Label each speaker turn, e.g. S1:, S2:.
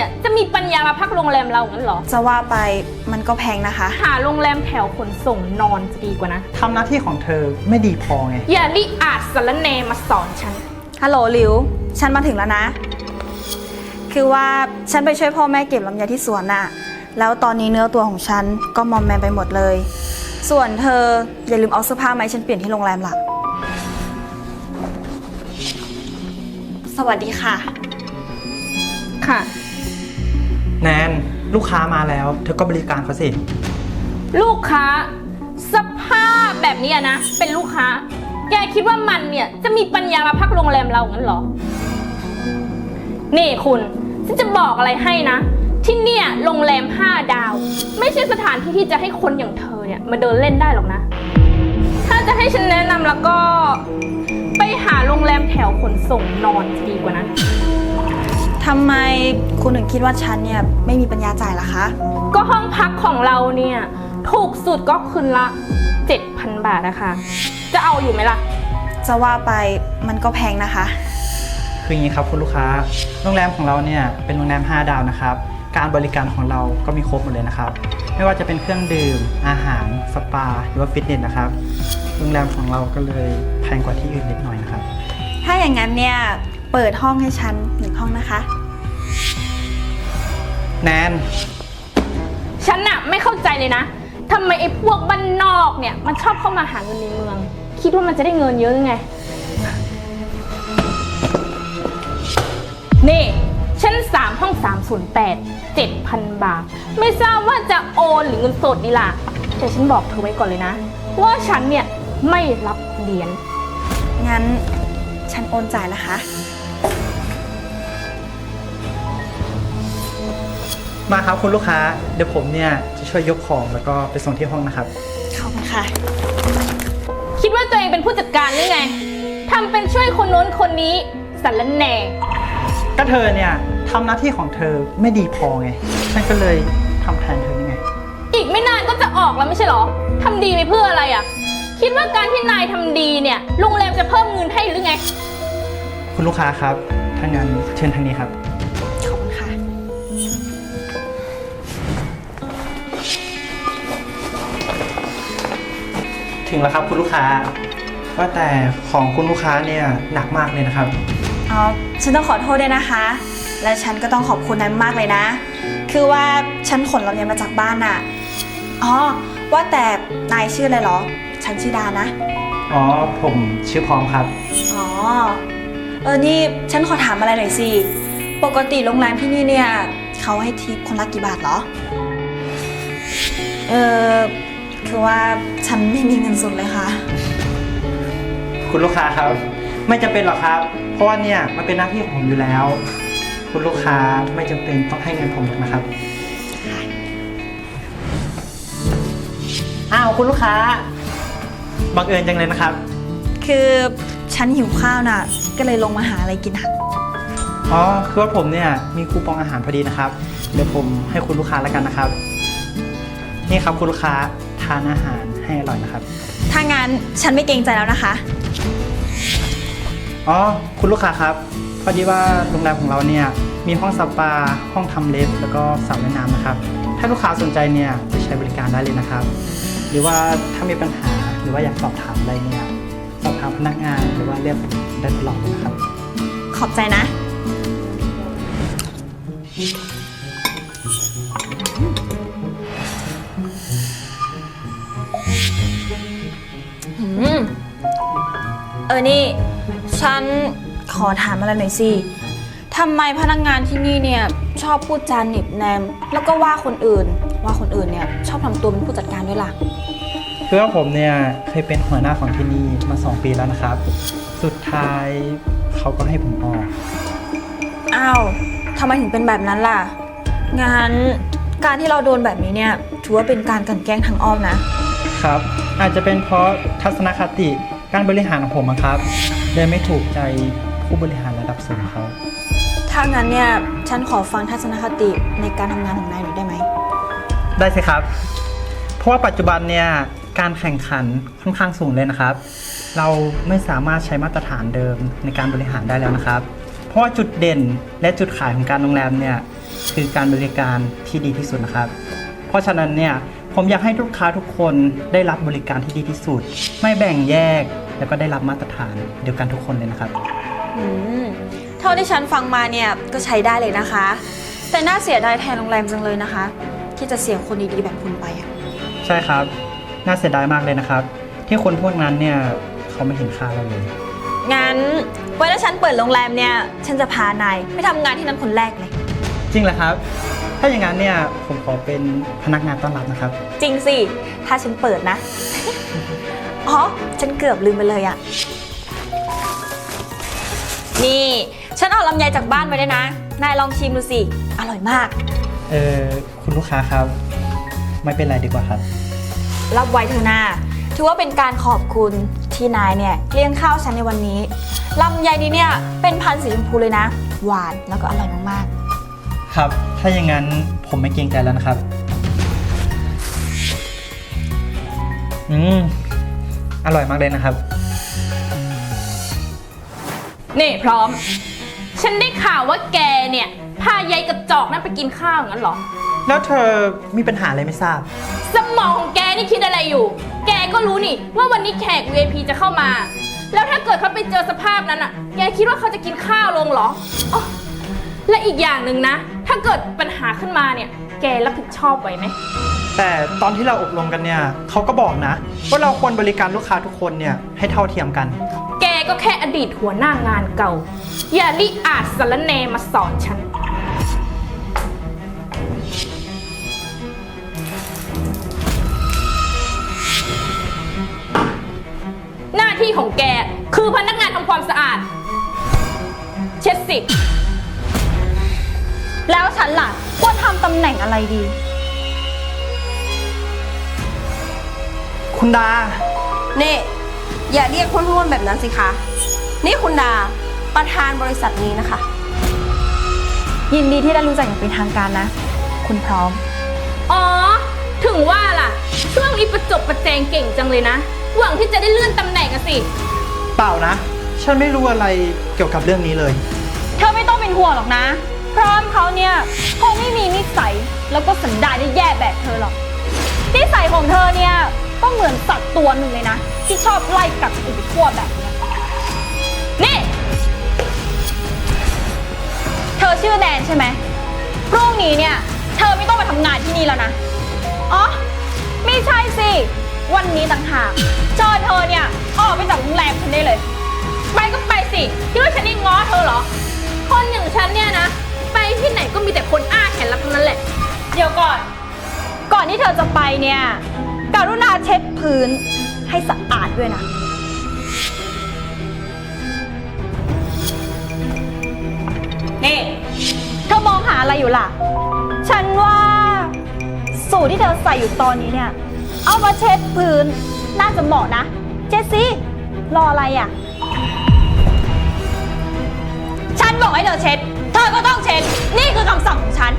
S1: เนี่ย จะมีปัญญามาพักโรงแรมเรางั้นเหรอ
S2: จะว่าไปมันก็แพงนะคะ
S1: หาโรงแรมแถวขนส่งนอนจะดีกว่านะ
S3: ทำหน้าที่ของเธอไม่ดีพอไง
S1: อย่าลิอาจสารแนมาสอนฉัน
S2: ฮัลโหลหลิว ฉันมาถึงแล้วนะ คือว่าฉันไปช่วยพ่อแม่เก็บลำไยที่สวนน่ะ แล้วตอนนี้เนื้อตัวของฉันก็มอมแมมไปหมดเลย ส่วนเธออย่าลืมเอาเสื้อผ้ามาให้ฉันเปลี่ยนที่โรงแรมล่ะ สวัสดีค่ะ
S1: ค่ะ
S3: แนนลูกค้ามาแล้ว เธอก็บริการเขาสิ
S1: ลูกค้า สภาพแบบนี้นะ เป็นลูกค้า แกคิดว่ามันเนี่ย จะมีปัญญามาพักโรงแรมเรางั้นเหรอ นี่คุณ ฉันจะบอกอะไรให้นะ ที่เนี่ยโรงแรม 5 ดาว ไม่ใช่สถานที่ที่จะให้คนอย่างเธอเนี่ยมาเดินเล่นได้หรอกนะ ถ้าจะให้ฉันแนะนำแล้วก็ ไปหาโรงแรมแถวขนส่งนอนจะดีกว่านะ
S2: ทำไมคุณถึงคิดว่าฉันเนี่ยไม่มีปัญญาจ่ายล่ะคะ
S1: ก็ห้องพักของเราเนี่ย ถูกสุดก็คืนละ 7,000 บาทนะคะ จะเอาอยู่ไหมล่ะ
S2: จะว่าไปมันก็แพงนะคะ
S3: คืออย่างนี้ครับคุณลูกค้า โรงแรมของเราเนี่ยเป็นโรงแรม 5 ดาวนะครับ การบริการของเราก็มีครบหมดเลยนะครับ ไม่ว่าจะเป็นเครื่องดื่ม อาหาร สปา หรือว่าฟิตเนสนะครับ โรงแรมของเราก็เลยแพงกว่าที่อื่นนิดหน่อยนะครับ
S2: ถ้าอย่างนั้นเนี่ยเปิดห้องให้ฉันหนึ่งห้องนะคะ
S3: แนน
S1: ฉันน่ะไม่เข้าใจเลยนะทำไมไอ้พวกบ้านนอกเนี่ย มันชอบเข้ามาหาเงินในเมือง คิดว่ามันจะได้เงินเยอะหรือไง นี่ ชั้น3ห้อง308 7,000บาท ไม่ทราบว่าจะโอนหรือเงินสดดีล่ะ แต่ฉันบอกเธอไว้ก่อนเลยนะ ว่าฉันเนี่ยไม่รับเหรียญ
S2: งั้น ฉันโอนจ่ายนะคะ
S3: มาครับคุณลูกค้า เดี๋ยวผมเนี่ยจะช่วยยกของแล้วก็ไปส่งที่ห้องนะครับ
S2: ขอบคุณค่ะ
S1: คิดว่าตัวเองเป็นผู้จัดการหรือไงทำเป็นช่วยคนโน้นคนนี้สารแหน่
S3: ก็เธอเนี่ยทำหน้าที่ของเธอไม่ดีพอไง ฉันก็เลยทำแทนเธอนี่ไง
S1: อีกไม่นานก็จะออกแล้วไม่ใช่เหรอทำดีไปเพื่ออะไรอะ่ะ คิดว่าการที่นายทำดีเนี่ยโรงแรมจะเพิ่มเงินให้หรือไง
S3: คุณลูกค้าครับถ้างั้นเชิญทางนี้ครับ ถึงแล้วครับคุณลูกค้า ว่าแต่ของคุณลูกค้าเนี่ยหนักมากเลยนะครับ
S2: อ๋อฉันต้องขอโทษด้วยนะคะ และฉันก็ต้องขอบคุณนายมากเลยนะ คือว่าฉันขนลำไยมาจากบ้านน่ะอ๋อว่าแต่นายชื่ออะไรเหรอ ฉันชื่อดานะ
S3: อ๋อผมชื่อพร้อมครับ
S2: อ๋อ เออนี่ฉันขอถามอะไรหน่อยสิ ปกติโรงแรมที่นี่เนี่ยเขาให้ทิปคนละกี่บาทเหรอ เออ คือว่าฉันไม่มีเงินสดเลยค่ะ
S3: คุณลูกค้าครับ ไม่จำเป็นหรอกครับ เพราะว่าเนี่ยมันเป็นหน้าที่ของผมอยู่แล้ว คุณลูกค้าไม่จำเป็นต้องให้เงินผมหรอกนะครับ อ้าวคุณลูกค้าบังเอิญจังเลยนะครับ
S2: คือฉันหิวข้าวน่ะ ก็เลยลงมาหาอะไรกินค่ะ
S3: อ๋อคือว่าผมเนี่ยมีคูปองอาหารพอดีนะครับ เดี๋ยวผมให้คุณลูกค้าแล้วกันนะครับ นี่ครับคุณลูกค้าทานอาหารให้อร่อยนะครับ
S2: ถ้างั้นฉันไม่เกรงใจแล้วนะคะ
S3: อ๋อ คุณลูกค้าครับ พอดีว่าโรงแรมของเราเนี่ยมีห้องสปา ห้องทำเล็บ แล้วก็สระว่ายน้ำนะครับ ถ้าลูกค้าสนใจเนี่ยไปใช้บริการได้เลยนะครับ หรือว่าถ้ามีปัญหาหรือว่าอยากสอบถามอะไรเนี่ยสอบถามพนักงานหรือว่าเรียกผมได้ตลอดเลยนะครับ
S2: ขอบใจนะ มเออนี่ ฉันขอถามอะไรหน่อยสิทำไมพนักงานที่นี่เนี่ยชอบพูดจาหนิบแนม แล้วก็ว่าคนอื่น ว่าคนอื่นเนี่ยชอบทำตัวเป็นผู้จัดการด้วยล่ะ
S3: คือว่าผมเนี่ยเคยเป็นหัวหน้าของที่นี่มา 2 ปีแล้วนะครับ สุดท้ายเขาก็ให้ผมออก
S2: อ้าวทำไมถึงเป็นแบบนั้นล่ะ งั้นการที่เราโดนแบบนี้เนี่ยถือว่าเป็นการกลันแกล้งทางอ้อมนะ
S3: ครับ อาจจะเป็นเพราะทัศนคติการบริหารของผมอะครับเลยไม่ถูกใจผู้บริหารระดับสูงเขา
S2: ถ้างั้นเนี่ยฉันขอฟังทัศนคติในการทำงานของนายหน่อยได้ไหม
S3: ได้สิครับ เพราะว่าปัจจุบันเนี่ยการแข่งขันค่อนข้างสูงเลยนะครับ เราไม่สามารถใช้มาตรฐานเดิมในการบริหารได้แล้วนะครับ เพราะว่าจุดเด่นและจุดขายของการโรงแรมเนี่ยคือการบริการที่ดีที่สุดนะครับ เพราะฉะนั้นเนี่ย ผมอยากให้ลูกค้าทุกคนได้รับบริการที่ดีที่สุด ไม่แบ่งแยกแล้วก็ได้รับมาตรฐานเดียวกันทุกคนเลยนะครับ
S2: อืมเท่าที่ฉันฟังมาเนี่ยก็ใช้ได้เลยนะคะ แต่น่าเสียดายแทนโรงแรมจังเลยนะคะ ที่จะเสียคนดีๆแบบคุณไปอะ
S3: ใช่ครับ น่าเสียดายมากเลยนะครับ ที่คนพวกนั้นเนี่ยเขาไม่เห็นค่าเราเลย
S2: งั้นไว้ถ้าฉันเปิดโรงแรมเนี่ย ฉันจะพานายไปทำงานที่นั่นคนแรกเลย
S3: จริงเหรอครับ ถ้าอย่างนั้นเนี่ยผมขอเป็นพนักงานต้อนรับนะครับ
S2: จริงสิ ถ้าฉันเปิดนะ อ๋อ ฉันเกือบลืมไปเลยอะนี่ ฉันเอาลำไยจากบ้านไปด้วยนะ นายลองชิมดูสิ อร่อยมาก
S3: เออคุณลูกค้าครับ ไม่เป็นไรดีกว่าครับ
S2: รับไว้เถอะนาถือว่าเป็นการขอบคุณที่นายเนี่ยเลี้ยงข้าวฉันในวันนี้ลำไยนี้เนี่ยเป็นพันธุ์สีชมพูเลยนะ หวานแล้วก็อร่อยมาก
S3: ครับ ถ้าอย่างนั้นผมไม่เกรงใจแล้วนะครับ อืม อร่อยมากเลยนะครับ
S1: นี่พร้อม ฉันได้ข่าวว่าแกเนี่ย พายายกระจอกนั่นไปกินข้าวงั้นเหรอ
S3: แล้วเธอมีปัญหาอะไรไม่ทราบ
S1: สมองของแกนี่คิดอะไรอยู่ แกก็รู้นี่ว่าวันนี้แขก VIP จะเข้ามา แล้วถ้าเกิดเขาไปเจอสภาพนั้นอะ แกคิดว่าเขาจะกินข้าวลงเหรออ๋อและอีกอย่างหนึ่งนะ ถ้าเกิดปัญหาขึ้นมาเนี่ย แกรับผิดชอบไหวไหม
S3: แต่ตอนที่เราอบรมกันเนี่ยเขาก็บอกนะว่าเราควรบริการลูกค้าทุกคนเนี่ยให้เท่าเทียมกัน
S1: แกก็แค่อดีตหัวหน้างานเก่า อย่าลิอาจสารเนมาสอนฉัน หน้าที่ของแกคือพนักงานทำความสะอาด เช็ดสิ
S2: ๆ แล้วฉันล่ะควรทำตำแหน่งอะไรดี
S3: คุณดา
S4: นี่ อย่าเรียกห้วนๆแบบนั้นสิคะ นี่คุณดาประธานบริษัทนี้นะคะ
S2: ยินดีที่ได้รู้จักอย่างเป็นทางการนะ คุณพร้อม
S1: อ๋อ ถึงว่าล่ะ ช่วงนี้ประจบประแจงเก่งจังเลยนะ หวังที่จะได้เลื่อนตำแหน่งอะสิ
S3: เปล่านะ ฉันไม่รู้อะไรเกี่ยวกับเรื่องนี้เลย
S2: เธอไม่ต้องเป็นห่วงหรอกนะ พร้อมเขาเนี่ยคงไม่มีนิสัยแล้วก็สันดานที่แย่แบบเธอหรอก นิสัยของเธอเนี่ยก็เหมือนสัตว์ตัวหนึ่งเลยนะ ที่ชอบไล่กัดคนอื่นไปทั่วแบบเนี้ย
S1: นี่
S2: เธอชื่อแนนใช่ไหมพรุ่งนี้เนี่ย เธอไม่ต้องมาทำงานที่นี่แล้วนะ อ๋อ ไม่ใช่สิ วันนี้ต่างหากเชิญเธอเนี่ยออกไปจากโรงแรมฉันได้เลย
S1: ไปก็ไปสิคิดว่าฉันนี่ง้อเธอเหรอ คนอย่างฉันเนี่ยนะ ที่ไหนก็มีแต่คนอ้าแขนรับทั้งนั้นแหละ
S2: เดี๋ยวก่อน ก่อนที่เธอจะไปเนี่ยกรุณาเช็ดพื้นให้สะอาดด้วยนะ นี่เธอมองหาอะไรอยู่ล่ะ ฉันว่า สูตรที่เธอใส่อยู่ตอนนี้เนี่ย เอามาเช็ดพื้นน่าจะเหมาะนะ เจสซี่ รออะไรอะ ฉันบอกให้เธอเช็ด ต้องเช็ดนี่คือคำสั่งของฉัน